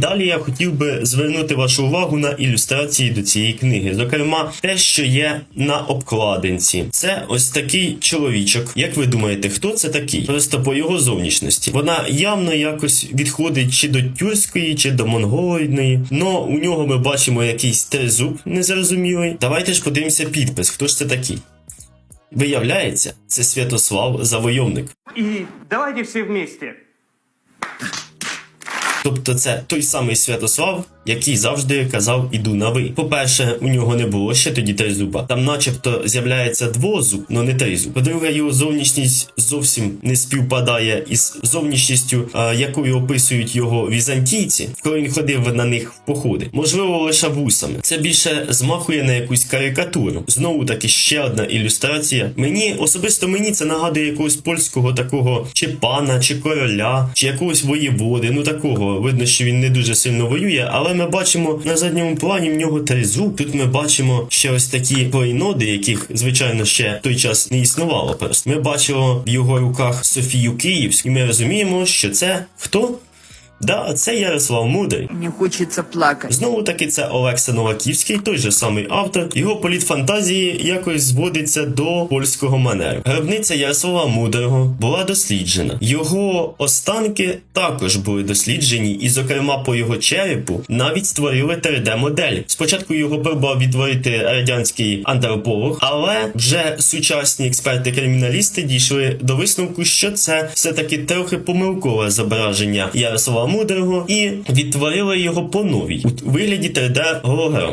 Далі я хотів би звернути вашу увагу на ілюстрації до цієї книги. Зокрема, те, що є на обкладинці. Це ось такий чоловічок. Як ви думаєте, хто це такий? Просто по його зовнішності. Вона явно якось відходить чи до тюркської, чи до монголоїдної. Но у нього ми бачимо якийсь тризуб незрозумілий. Давайте ж подивимося підпис. Хто ж це такий? Виявляється, це Святослав Завойовник. И давайте все вместе. Тобто це той самий Святослав, який завжди казав іду на ви. По-перше, у нього не було ще тоді тризуба. Там, начебто, з'являється двозуб, але не тризуб. По-друге, його зовнішність зовсім не співпадає із зовнішністю, якою описують його візантійці, коли він ходив на них в походи. Можливо, лише вусами. Це більше змахує на якусь карикатуру. Знову таки ще одна ілюстрація. Мені особисто мені це нагадує якогось польського такого чи пана, чи короля, чи якогось воєводи. Ну такого видно, що він не дуже сильно воює, але ми бачимо на задньому плані в нього тризуб. Тут ми бачимо ще ось такі клейноди, яких звичайно ще в той час не існувало. Просто ми бачимо в його руках Софію Київську, і ми розуміємо, що це хто? Да, це Ярослав Мудрий. Мне хочется плакать. Знову таки, це Олекса Новаківський, той же самий автор. Його політ фантазії якось зводиться до польського манеру. Гробниця Ярослава Мудрого була досліджена. Його останки також були досліджені, і, зокрема, по його черепу навіть створили 3D-модель. Спочатку його пробував відтворити радянський антрополог, але вже сучасні експерти-криміналісти дійшли до висновку, що це все-таки трохи помилкове зображення Ярослава Мудрого, і відтворили його по новій у вигляді 3D голограм.